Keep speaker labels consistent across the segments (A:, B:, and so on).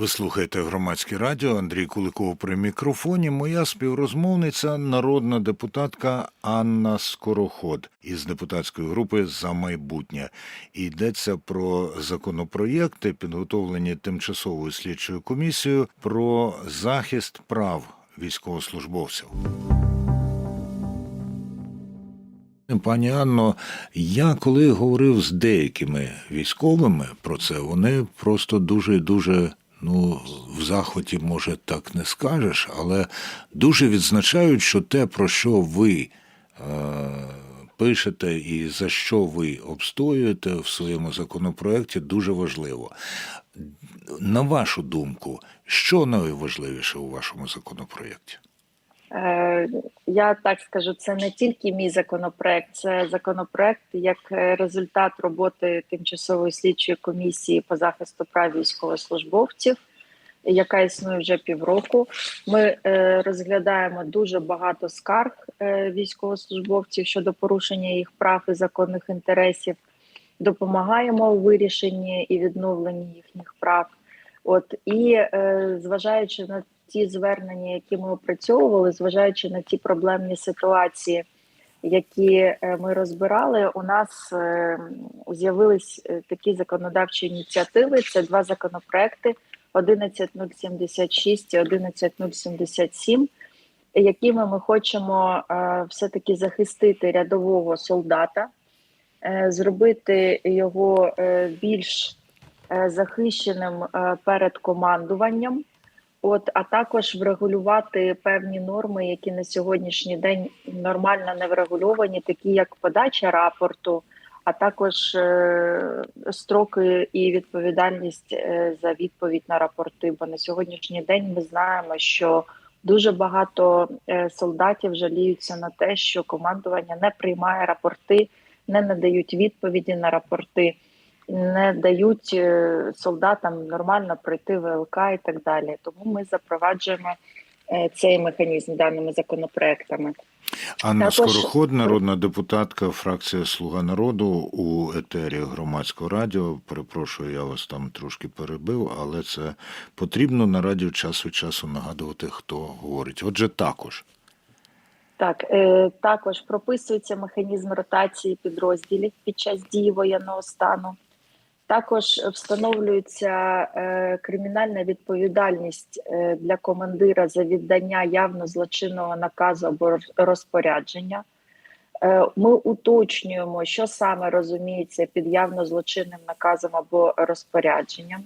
A: Ви слухаєте громадське радіо Андрій Куликов при мікрофоні. Моя співрозмовниця, народна депутатка Анна Скороход із депутатської групи за майбутнє. Йдеться про законопроєкти, підготовлені тимчасовою слідчою комісією про захист прав військовослужбовців. Пані Анно, я коли говорив з деякими військовими про це, вони просто дуже дуже. Ну, в захваті, може, так не скажеш, але дуже відзначають, що те, про що ви е, пишете і за що ви обстоюєте в своєму законопроекті, дуже важливо. На вашу думку, що найважливіше у вашому законопроєкті?
B: Е, Я так скажу, це не тільки мій законопроект, це законопроект як е, результат роботи тимчасової слідчої комісії по захисту прав військовослужбовців, яка існує вже півроку. Ми е, розглядаємо дуже багато скарг військовослужбовців щодо порушення їх прав і законних інтересів. Допомагаємо у вирішенні і відновленні їхніх прав. От і е, зважаючи на ті звернення, які ми опрацьовували, зважаючи на ті проблемні ситуації, які е, ми розбирали, у нас е, з'явились е, такі законодавчі ініціативи. Це два законопроекти: 11076 і 11077, якими ми хочемо все таки захистити рядового солдата, зробити його більш захищеним перед командуванням. От, а також врегулювати певні норми, які на сьогоднішній день нормально не врегульовані, такі як подача рапорту, а також е, строки і відповідальність е, за відповідь на рапорти. Бо на сьогоднішній день ми знаємо, що дуже багато е, солдатів жаліються на те, що командування не приймає рапорти, не надають відповіді на рапорти не дають е, солдатам нормально пройти ВЛК і так далі. Тому ми запроваджуємо е, цей механізм даними законопроектами.
A: Анна
B: Також-
A: Скороход, народна депутатка, фракція Слуга народу у етері громадського радіо. Перепрошую, я вас там трошки перебив, але це потрібно на радіо час від часу нагадувати, хто говорить. Отже, також.
B: Так, е, також прописується механізм ротації підрозділів під час дії воєнного стану. Також встановлюється е, кримінальна відповідальність е, для командира за віддання явно злочинного наказу або розпорядження. Е, Ми уточнюємо, що саме розуміється під явно злочинним наказом або розпорядженням.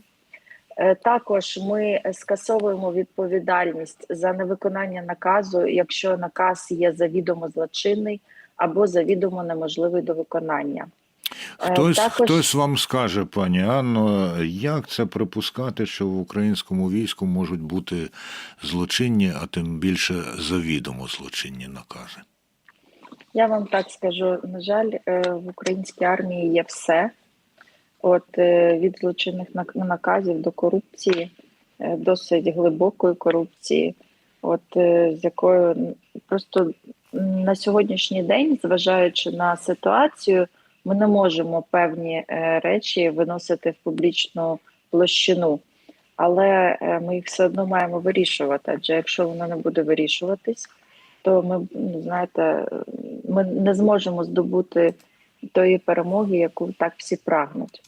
B: Е, Також ми скасовуємо відповідальність за невиконання наказу, якщо наказ є завідомо злочинний або завідомо неможливий до виконання. Е,
A: Хтось,
B: також-
A: хтось вам скаже, пані Анно, як це припускати, що в українському війську можуть бути злочинні, а тим більше завідомо злочинні накази.
B: Я вам так скажу: на жаль, е, в українській армії є все. От е, від злочинних наказів до корупції, досить глибокої корупції, от з якою просто на сьогоднішній день, зважаючи на ситуацію, ми не можемо певні е, речі виносити в публічну площину. Але е, ми їх все одно маємо вирішувати. Адже якщо воно не буде вирішуватись, то ми ну, знаєте, ми не зможемо здобути тої перемоги, яку так всі прагнуть.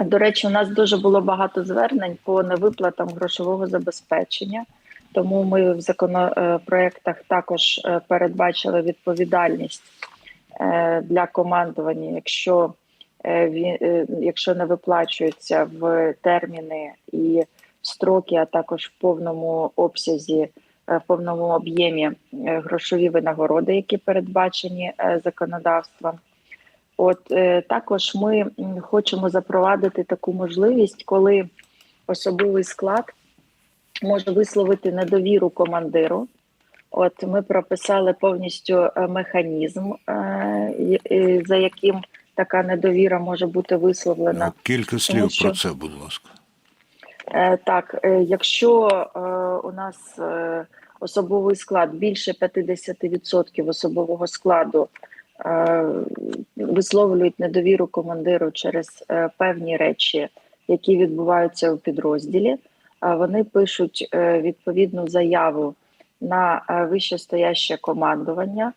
B: До речі, у нас дуже було багато звернень по невиплатам грошового забезпечення, тому ми в законопроектах також е, передбачили відповідальність для командування, якщо е, е, якщо не виплачується в терміни і строки, а також в повному обсязі е, в повному об'ємі е, грошові винагороди, які передбачені е, законодавством. От е, також ми хочемо запровадити таку можливість, коли особовий склад може висловити недовіру командиру. От ми прописали повністю е, механізм, е, за яким така недовіра може бути висловлена.
A: Кілька слів
B: що-
A: про це, будь ласка.
B: Е, Так, якщо у нас особовий склад більше 50% особового складу висловлюють недовіру командиру через певні речі, які відбуваються у підрозділі, вони пишуть відповідну заяву на е, вищестояще командування,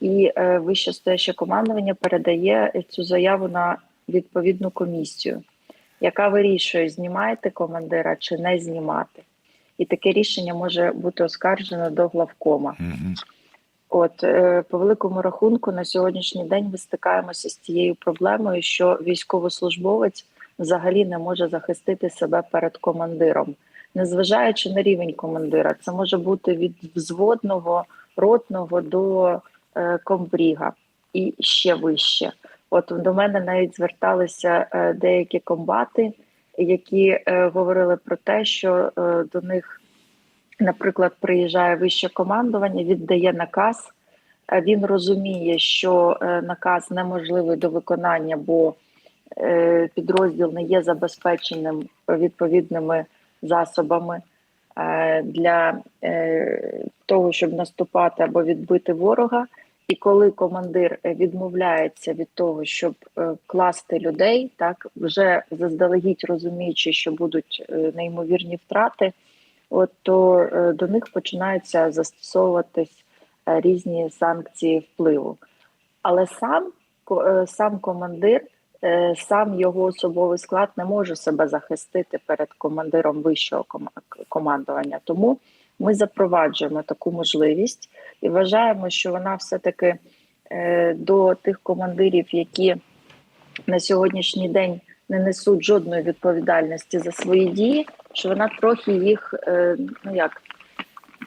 B: і е, вищестояще командування передає цю заяву на відповідну комісію, яка вирішує, знімаєте командира чи не знімати. І таке рішення може бути оскаржено до главкома.
A: Угу.
B: От е, по великому рахунку на сьогоднішній день ми стикаємося з тією проблемою, що військовослужбовець взагалі не може захистити себе перед командиром, незважаючи на рівень командира. Це може бути від взводного, ротного до е, комбріга і ще вище. От до мене навіть зверталися е, деякі комбати, які е, говорили про те, що до них наприклад, приїжджає вище командування, віддає наказ. Він розуміє, що наказ неможливий до виконання, бо підрозділ не є забезпеченим відповідними засобами е, для е, того, щоб наступати або відбити ворога. І коли командир відмовляється від того, щоб е, класти людей, так вже заздалегідь розуміючи, що будуть неймовірні втрати, от то до них починаються застосовуватись різні санкції впливу. Але сам сам командир, сам його особовий склад не може себе захистити перед командиром вищого кома- командування. Тому ми запроваджуємо таку можливість і вважаємо, що вона все-таки е, до тих командирів, які на сьогоднішній день не несуть жодної відповідальності за свої дії, що вона трохи їх е, ну як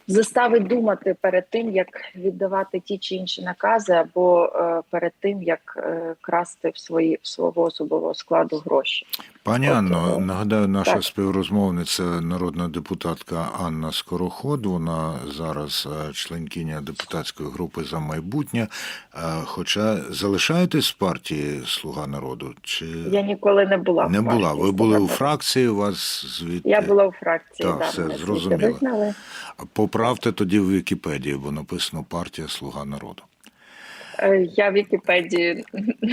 B: заставить думати перед тим, як віддавати ті чи інші накази, або е, перед тим як е, красти в свої в свого особового складу гроші.
A: Пані Анно,
B: е,
A: нагадаю, наша
B: так.
A: співрозмовниця, народна депутатка Анна Скороход. Вона зараз е, членкиня депутатської групи за майбутнє. Е, Хоча залишаєтесь в партії Слуга народу? Чи
B: Я ніколи не була в
A: не була? Ви були у фракції? У вас звідти
B: Я була у фракції,
A: Так,
B: да,
A: все, зрозуміло. Поправте тоді в Вікіпедії, бо написано партія Слуга народу.
B: Е, Я Вікіпедію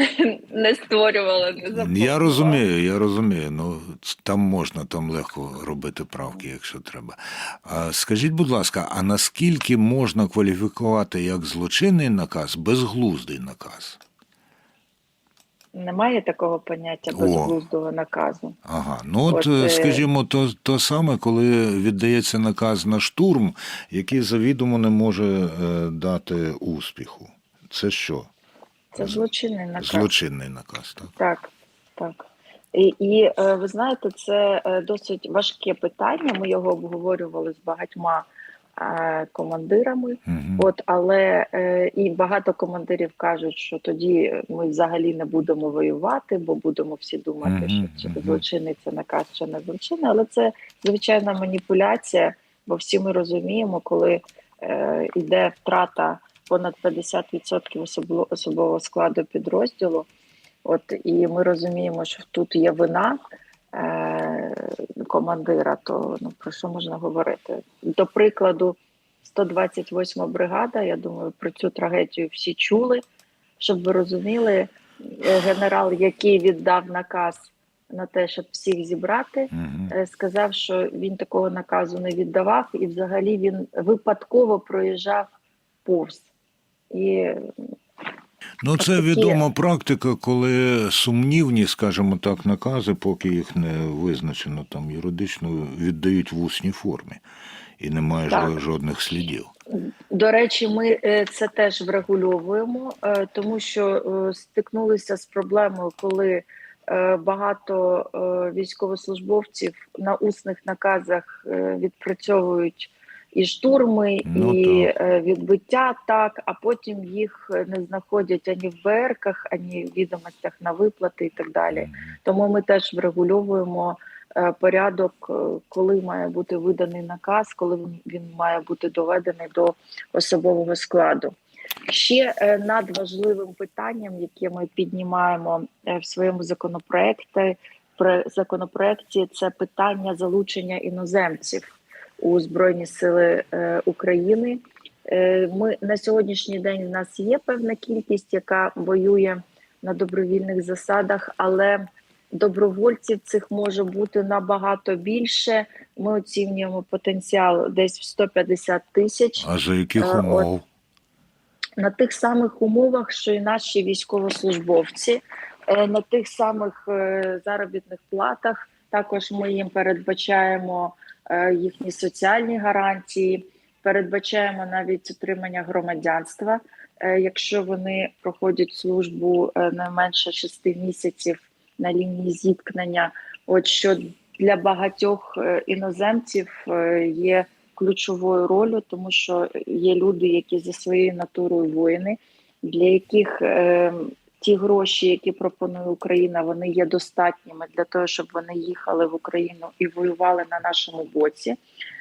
B: не створювала, не.
A: Я розумію, я розумію. Ну там можна, там легко робити правки, якщо треба. Скажіть, будь ласка, а наскільки можна кваліфікувати як злочинний наказ безглуздий наказ?
B: Немає такого поняття
A: О.
B: безглуздого наказу.
A: Ага, ну от,
B: От,
A: е,
B: е,
A: скажімо, то, то саме, коли віддається наказ на штурм, який завідомо не може е, дати успіху. Це що?
B: Це злочинний наказ.
A: Злочинний наказ, так?
B: Так, так. І, і е, ви знаєте, це е, досить важке питання. Ми його обговорювали з багатьма е, командирами.
A: Угу.
B: От, але і багато командирів кажуть, що тоді ми взагалі не будемо воювати, бо будемо всі думати,
A: Мгм,
B: що
A: мгм.
B: злочинний це наказ, чи не злочинний. Але це звичайна маніпуляція, бо всі ми розуміємо, коли е, йде втрата понад 50% особло- особового складу підрозділу. От і ми розуміємо, що тут є вина е, командира, то ну про що можна говорити? До прикладу, 128 бригада. Я думаю, про цю трагедію всі чули. Щоб ви розуміли, е, генерал, який віддав наказ на те, щоб всіх зібрати, е, сказав, що він такого наказу не віддавав, і взагалі він випадково проїжджав повз. І
A: Ну, це відома практика, коли сумнівні, скажімо так, накази, поки їх не визначено там юридично, віддають в усній формі. І немає
B: Так.
A: жодних слідів.
B: До речі, ми е, це теж врегульовуємо, е, тому що е, стикнулися з проблемою, коли багато військовослужбовців на усних наказах відпрацьовують і штурми,
A: Ну,
B: і
A: так.
B: е, відбиття, так, а потім їх е, не знаходять ані в БРКах, ані в відомостях на виплати і так далі. Тому ми теж врегульовуємо е, порядок, коли має бути виданий наказ, коли він- має бути доведений до особового складу. Ще надважливим питанням, яке ми піднімаємо в своєму законопроекті, про законопроекті, це питання залучення іноземців у Збройні Сили е, України. Е, Ми на сьогоднішній день в нас є певна кількість, яка воює на добровільних засадах, але Добровольців цих може бути набагато більше. Ми оцінюємо потенціал десь в 150 тисяч
A: А за яких
B: Е, от.
A: умов?
B: на тих самих умовах, що і наші військовослужбовці, на тих самих заробітних платах. Також ми їм передбачаємо е, їхні соціальні гарантії, передбачаємо навіть отримання громадянства, е, якщо вони проходять службу е, не менше шести місяців на лінії зіткнення. От що для багатьох іноземців є ключовою ролью, тому що є люди, які за своєю натурою воїни, для яких е, ті гроші, які пропонує Україна, вони є достатніми для того, щоб вони їхали в Україну і воювали на нашому боці.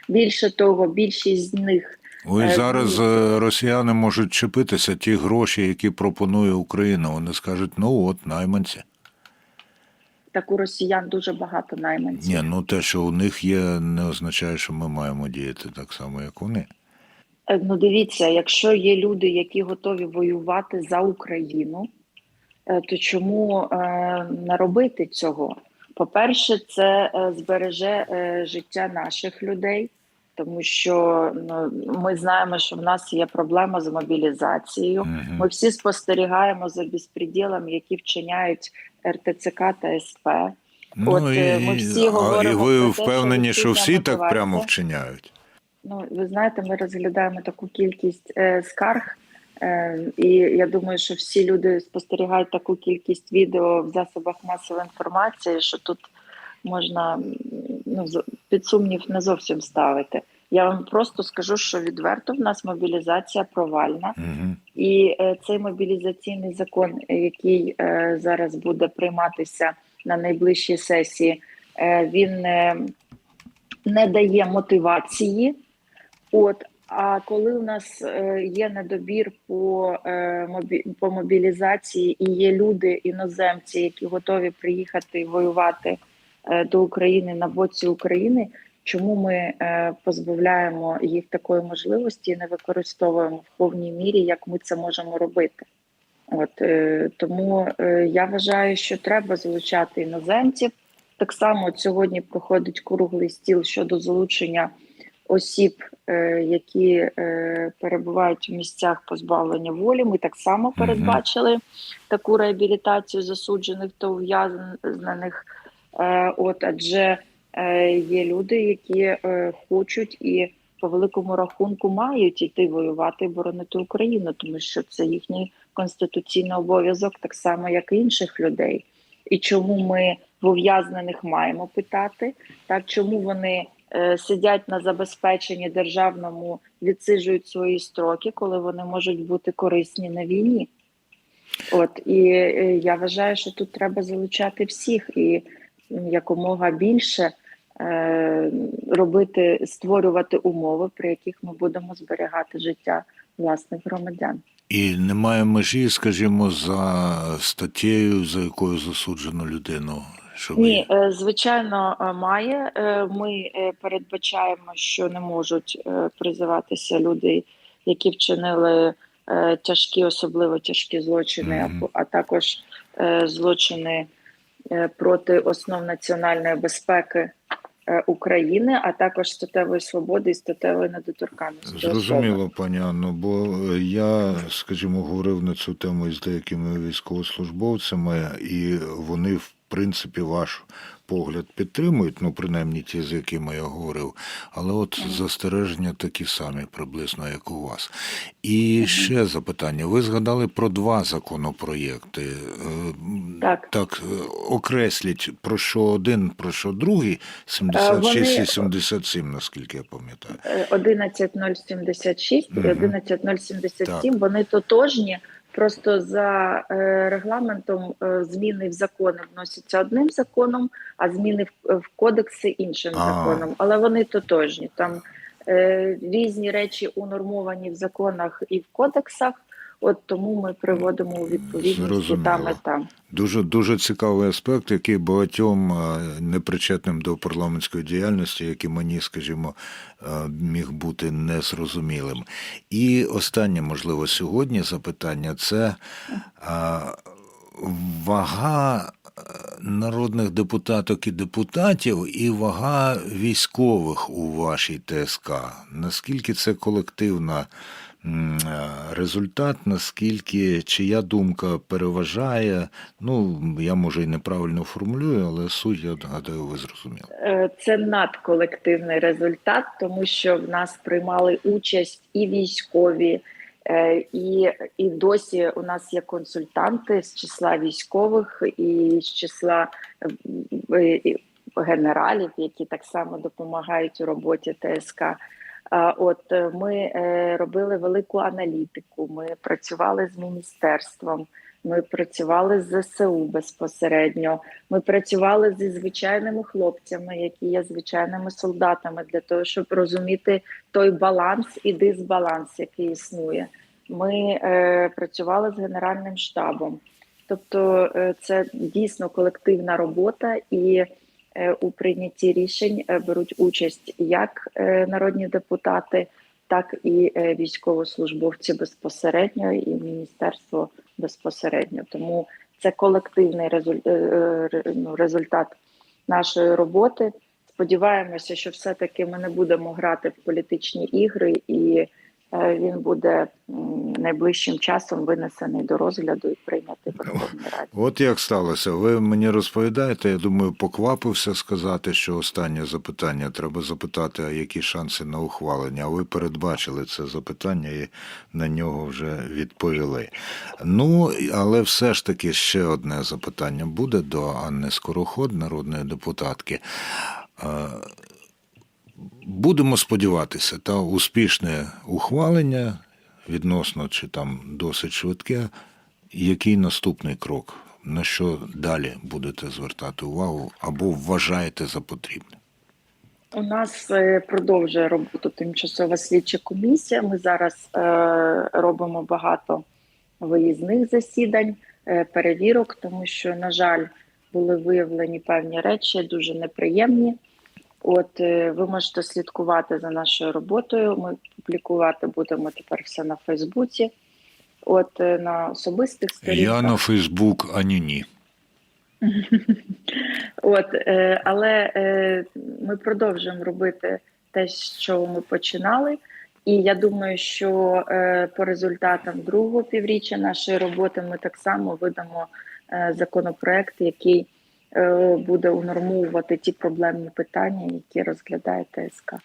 B: Більше того, більшість з них
A: Ой,
B: Е,
A: зараз е, росіяни можуть чепитися ті гроші, які пропонує Україна. Вони скажуть, ну от найманці.
B: так у росіян дуже багато найманців.
A: Ні, ну те, що у них є, не означає, що ми маємо діяти так само, як вони.
B: Е, Ну, дивіться, якщо є люди, які готові воювати за Україну, то чому е, не робити цього? По-перше, це е, збереже е, життя наших людей, тому що ну, ми знаємо, що в нас є проблема з мобілізацією. Ми всі спостерігаємо за безпреділом, які вчиняють РТЦК та СП.
A: Ну,
B: От, е,
A: і,
B: ми всі
A: а, і ви
B: про те, що
A: впевнені, що
B: відсутня
A: всі так прямо вчиняють?
B: Ну, ви знаєте, ми розглядаємо таку кількість е, скарг, е, і я думаю, що всі люди спостерігають таку кількість відео в засобах масової інформації, що тут можна ну, під сумнів не зовсім ставити. Я вам просто скажу, що відверто в нас мобілізація провальна.
A: Угу.
B: І е, цей мобілізаційний закон, е, який е, зараз буде прийматися на найближчій сесії, е, він е, не дає мотивації. От, а коли у нас е, є недобір по, е, по мобілізації і є люди, іноземці, які готові приїхати воювати е, до України на боці України, чому ми позбавляємо їх такої можливості і не використовуємо в повній мірі, як ми це можемо робити? От тому я вважаю, що треба залучати іноземців. Так само сьогодні проходить круглий стіл щодо залучення осіб, е, які е, перебувають в місцях позбавлення волі. Ми так само передбачили таку реабілітацію засуджених та ув'язнених. Е, от адже є люди, які хочуть і по великому рахунку мають іти воювати і боронити Україну, тому що це їхній конституційний обов'язок, так само як і інших людей. І чому ми в ув'язнених маємо питати, так чому вони сидять на забезпеченні державному, відсиджують свої строки, коли вони можуть бути корисні на війні? От і е, я вважаю, що тут треба залучати всіх і якомога більше е, робити, створювати умови, при яких ми будемо зберігати життя власних громадян.
A: І немає межі, скажімо, за статтєю, за якою засуджено людину. Щоб
B: Ні, е, звичайно, е, має. Е, Ми передбачаємо, що не можуть призиватися люди, які вчинили тяжкі, особливо тяжкі злочини,
A: Мгм.
B: або- а також злочини проти основ національної безпеки України, а також статевої свободи і статевої недоторканності.
A: Зрозуміло, пані Анно, бо я, скажімо, говорив на цю тему із деякими військовослужбовцями, і вони, в принципі, ваш погляд підтримують, ну, принаймні ті, з якими я говорив, але от застереження такі самі приблизно, як у вас. І ще запитання. Ви згадали про два законопроєкти. Е,
B: Так.
A: Так, е, окресліть, про що один, про що другий, 76
B: вони-
A: і 77, наскільки я пам'ятаю.
B: Е, 11076 і
A: Мгм.
B: 11077, вони тотожні. Просто за е, регламентом е, зміни в закони вносяться одним законом, а зміни в, кодекси іншим
A: А.
B: законом. Але вони тотожні. Там е, різні речі унормовані в законах і в кодексах. От тому ми приводимо у відповідність і
A: Зрозуміло.
B: там і там.
A: Дуже дуже цікавий аспект, який багатьом непричетним до парламентської діяльності, як і мені, скажімо, міг бути незрозумілим. І останнє, можливо, сьогодні запитання це вага народних депутаток і депутатів і вага військових у вашій ТСК. Наскільки це колективна результат, наскільки чия думка переважає? Ну, я може і неправильно формулюю, але суть, я гадаю, ви зрозуміли.
B: Е, Це надколективний результат, тому що в нас приймали участь і військові, е, і, і досі у нас є консультанти з числа військових і з числа е, генералів, які так само допомагають у роботі ТСК. От е, ми е, робили велику аналітику. Ми працювали з міністерством. Ми працювали з ЗСУ безпосередньо. Ми працювали зі звичайними хлопцями, які є звичайними солдатами, для того, щоб розуміти той баланс і дисбаланс, який існує. Ми е, працювали з генеральним штабом. Тобто, е, це дійсно колективна робота, і у прийнятті рішень е, беруть участь як е, народні депутати, так і е, військовослужбовці безпосередньо, і міністерство безпосередньо. Тому це колективний е, е, ну, результат нашої роботи. Сподіваємося, що все-таки ми не будемо грати в політичні ігри, і е, він буде найближчим часом винесений до розгляду і прийнятий Верховній Раді.
A: От як сталося. Ви мені розповідаєте, я думаю, поквапився сказати, що останнє запитання треба запитати, а які шанси на ухвалення. А ви передбачили це запитання і на нього вже відповіли. Ну, але все ж таки ще одне запитання буде до Анни Скороход, народної депутатки. Будемо сподіватися, та успішне ухвалення відносно чи там досить швидке. Який наступний крок? На що далі будете звертати увагу або вважаєте за потрібне?
B: У нас е, продовжує роботу тимчасова слідча комісія. Ми зараз е, робимо багато виїзних засідань, е, перевірок, тому що, на жаль, були виявлені певні речі дуже неприємні. От е, ви можете слідкувати за нашою роботою. Ми публікувати будемо тепер все на Фейсбуці. От е, на особистих сторінках.
A: Я на Фейсбук, ані ні.
B: От, е, але ми продовжуємо робити те, що ми починали. І я думаю, що по результатам другого півріччя нашої роботи ми так само видамо законопроект, який буде унормовувати ті проблемні питання, які розглядає ТСК.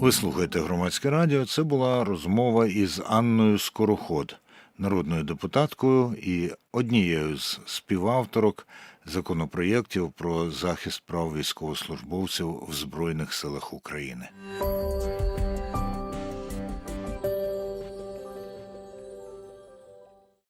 A: Ви слухаєте громадське радіо. Це була розмова із Анною Скороход, народною депутаткою і однією з співавторок законопроєктів про захист прав військовослужбовців в Збройних силах України.